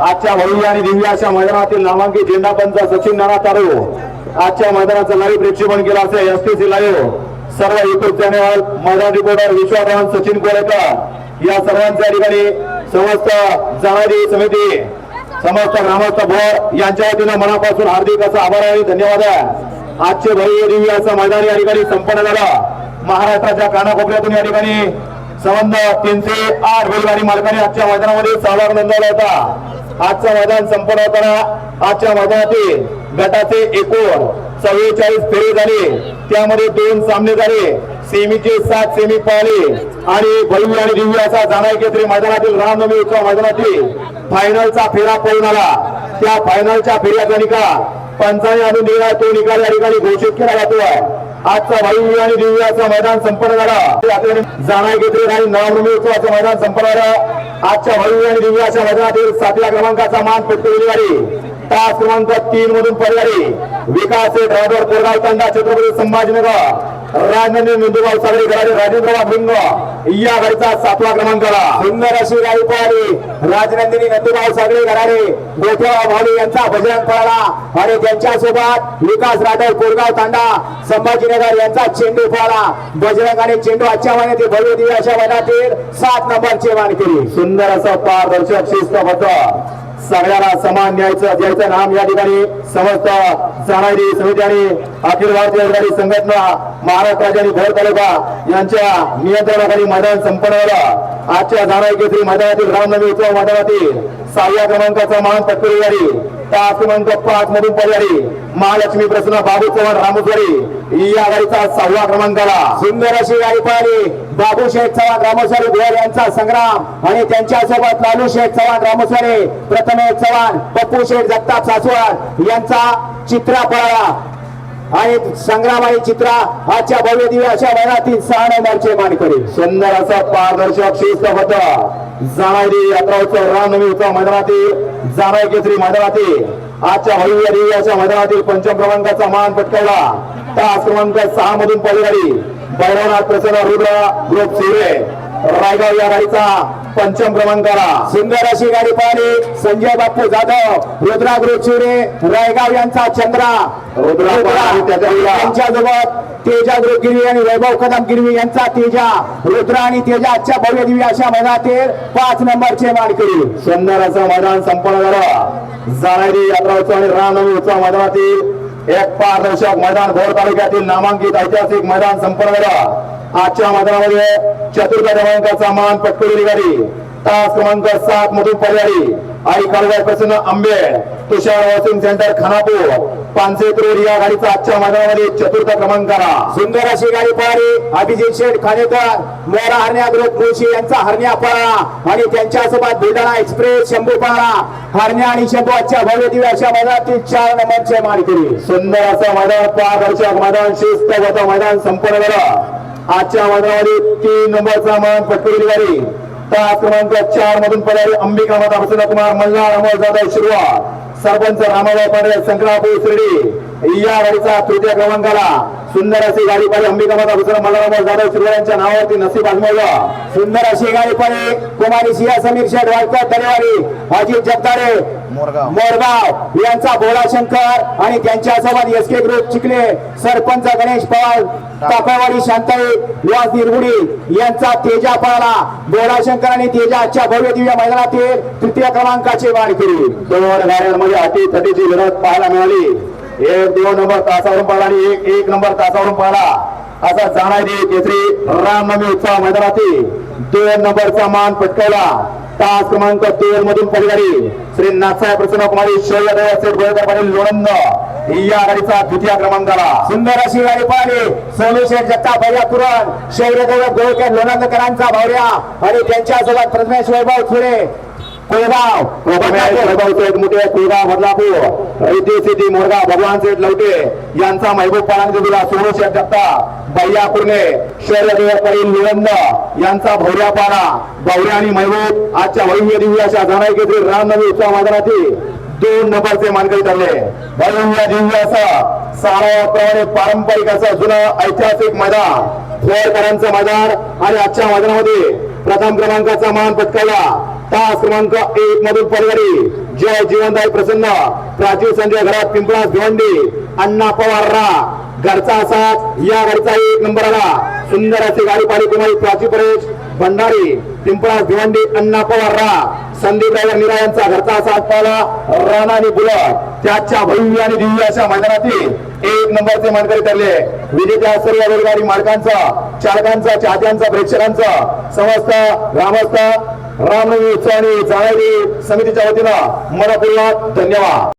आजच्या भव्य आणि दिव्य अशा मैदानातील नामांकित झेंडापंचा सचिन नाना तारू हो. आजच्या मैदानाचं लाईव्ह प्रेक्षेपण केलं असेल एस टी सी लाईव्ह हो. सर्व युट्यूब चॅनेल मैदान रिपोर्टर विश्वास सचिन कोरेकर. या सर्वांच्या ठिकाणी समस्त जाणारी समिती समस्त ग्रामस्थ भोर यांच्या वतीनं मनापासून हार्दिक असा आभार आणि धन्यवाद आहे. आजचे भव्य दिव्य असं मैदान या ठिकाणी संपन्न झालं. महाराष्ट्राच्या कानाकोपऱ्यातून या ठिकाणी संबंध तीनशे आठ बैलगाडी मालकाने आजच्या मैदानामध्ये सहभाग नोंदवला होता. आजचं मैदान संपन्न होताना आजच्या मैदानातील गटाचे एकूण चव्वेचाळीस फेरे झाले. त्यामध्ये दोन सामने झाले सेमीचे सात सेमी पाहिले आणि भव्य आणि दिव्य असा जाणार मैदानातील रामनवमी उत्सव मैदानातील फायनलचा फेरा पळून आला. त्या फायनलच्या फेऱ्याचा निकाल पंचाने आणि दिलेला तो निकाल या ठिकाणी घोषित केला जातोय. आजचा वायू आणि दिव्याचा मैदान संपन्न झाला. जाणार घेतले आणि नवनवमी उत्सवाचं मैदान संपन्न झालं. आजच्या वायू आणि दिव्याच्या मैदानातील सातव्या क्रमांकाचा मान पटकवली गाडी तास क्रमांक तीन मधून पडणारी विकास ड्रायव्हर कोरगाव तंडा छत्रपती संभाजीनगर. राजनंदी नंदुराव सागरे गराडे राजेंद्र भिंग. या गाडीचा सातवा क्रमांकाला सुंदर अशी गाडी पळाली राजनंदिनी नंदुराव सागरे गराडे गोठेराव भावले यांचा बजरंग पळाला आणि त्यांच्यासोबत विकास राठोड कोरगाव तांडा संभाजीनगर यांचा चेंडू पळाला बजरंग आणि चेंडू आजच्या महिन्यातील भव्य दिव्य अशा मैदानातील सात नंबरचे मानकरी. सुंदर असं पारदर्शक शिस्तबद्ध सगळ्याला समान न्यायचं द्यायचं नाम या ठिकाणी समस्त जाणारी समिती आणि अखिल भारतीय अधिकारी संघटना महाराष्ट्र राज्य आणि भोर तालुका यांच्या नियंत्रणाखाली मैदान संपन्न झालं. आजच्या जाणारी केसरी मैदानातील रामनवमी उत्सव मैदानातील सहाव्या क्रमांकाचा मान पटकरी गाडी तास क्रमांक पाच मधून पडणारी महालक्ष्मी प्रसन्न बाबू चव्हाण रामोसवाडी या गाडीचा सहावा क्रमांकाला सुंदर अशी गाडी पळाली बाबू शेठ चव्हाण रामोसवाडी भोर यांचा संग्राम आणि त्यांच्यासोबत लालू शेठ चव्हाण रामोसवाडी प्रथमेश चव्हाण पप्पू शेठ जगताप सासवाड यांचा चित्रा पळाला. आणि संग्राम आणि चित्रा आजच्या भव्य दिव्य अशा मैदानातील सहा नंबरचे मानकरी. सुंदर असं पारदर्शक शिस्तबद्ध जाणारी यात्रा उत्सव रामनवमी उत्सव मैदानातील जाणाई केसरी मैदानातील आजच्या भव्य दिव्य मैदानातील पंचम क्रमांकाचा मान पटकावला. तास क्रमांक सहा मधून पहिली बैरवनाथ प्रसन्न रुद्र ग्रुप सिरे रायगाव या गाडीचा पंचम क्रमांकाला सुंदर अशी गाडी पाहिली. संजय बाप्पू जाधव रुद्रा शिवरे रायगाव यांचा चंद्रा. रुद्रा त्यांच्यासोबत तेजा गिरवी आणि वैभव कदम गिरवी यांचा तेजा. रुद्रा आणि तेजा आजच्या भव्य दिव्य अशा मैदानातील पाच नंबरचे मानकरी. सुंदर असं मैदान संपन्न झालं. जाणारी यात्रा उत्सव आणि रामनवमी उत्सव मैदानातील एक पारदर्शक मैदान भोर तालुक्यातील नामांकित ऐतिहासिक मैदान संपन्न झालं. आजच्या मैदानामध्ये चतुर्थ क्रमांकाचा मान पटकवलेली गाडी. तास क्रमांक सात मधून पर्यायी आई Kalgaon Prasanna Ambe Tushar washing centre Khanapur. Panse road या गाडीचा आजच्या मैदानामध्ये चतुर्थ क्रमांकाला. सुंदर अशी गाडी पळाली. अभिजित शेठ खानेकर मोरा हरण्या ग्रुप मुळशी यांचा हरण्या पळा. आणि त्यांच्यासोबत बुलढाणा एक्सप्रेस शंभू पळा. हरण्या आणि शंभू आजच्या भव्य दिव्य अशा मैदानातील चार नंबरचे मानकरी सुंदर असं मैदान पारदर्शक मैदान शिस्तबद्ध मैदान संपन्न झालं. आजच्या मैदानामध्ये तीन नंबरचा मान पटकवली गाडी तास क्रमांक चार मधून पडणारी अंबिका माता प्रसन्न कुमार मल्हार अमोल जाधव शिरवा सरपंच रामाबाई पांढरे संक्रापूर शिर्डी या गाडीचा तृतीय क्रमांकाला सुंदर अशी गाडी पाहिजे अंबिका माता प्रसन्न मल्हार अमोल जाधव शिरवा यांच्या नावावरती नसीब आजमावलं. सुंदर अशी गाडी पाहिजे कुमारी सिया समीर शेठ वाळकर दरेवाडी अजित जगदाळे मोरगाव. यांचा भोळा शंकर आणि त्यांच्यासोबत S K group Chikhale sarpanch Ganesh Pawar Takawadi Shantai Niwas Nirgudi यांचा तेजा पळाला. भोळा शंकर आणि तेजा आजच्या भव्य दिव्य मैदानातील तृतीय क्रमांकाचे मानकरी दोन गाड्यांमध्ये अटी तटीची लढत पाहायला मिळाली. एक दोन नंबर तासावरून पळाला आणि एक एक नंबर तासावरून पळाला असा जाणारी केसरी. रामनवमी उत्सव मैदानातील दोन नंबरचा मान पटकावला. तास क्रमांक दोन मधून पडणारी श्री नाथसाहेब प्रसन्न कुमारी शौर्य पाटील लोणंद. या गाडीचा द्वितीय क्रमांकाला सुंदर अशी गाडी पाहिली. सोनू जगता भैया कुरण शौर्य गोळकर लोणंदकरांचा भावऱ्या आणि त्यांच्यासोबत प्रथमेश वैभव थुरे. कोळगाव वैभव शेठ कोळगाव बदलापूर. इथे सिटी मोरगाव भगवान सेठ लवटे यांचा महबूब पाडांचे दिला सोळशे जगता भैया कुर्णे शौर्य पाटील लोणंद यांचा भौऱ्या पाडा. भौऱ्या आणि महबूब आजच्या भव्य दिव्य अशा जाणार केसरी उत्सव मैदानातील दोन नंबरचे मानकरी ठरले. भव्य दिव्य असं साराप्रमाणे पारंपरिक असं जुनं ऐतिहासिक मैदान. फोरकरांचं मैदान आणि आजच्या मैदानामध्ये प्रथम क्रमांकाचा मान पटकावला. तास क्रमांक एक मधून पलवडी जय जीवनदाय प्रसन्न. प्राचीन संजय घरात पिंपळास भिवंडी. अण्णा पवार रा. घरचा असाच या घरचा एक नंबर आला. सुंदर असे गाडी पाली कुमारी प्राची परेश. भंडारी पिंपळास भिवंडी अण्णा पवार रा. संदीप ड्रायव्हर निरा यांचा घरचा असाच पाहिला. राणा आणि बुलट. त्याच्या भव्य आणि दिव्य अशा मैदानातील एक नंबरचे मानकरी ठरले. विजेत्या सर्व रेलगाडी मालकांचा चालकांचा चाहत्यांचा प्रेक्षकांचा समस्त ग्रामस्थ रामनवमी उत्साहाने जाणारी समितीच्या वतीनं मनपूर्वक धन्यवाद.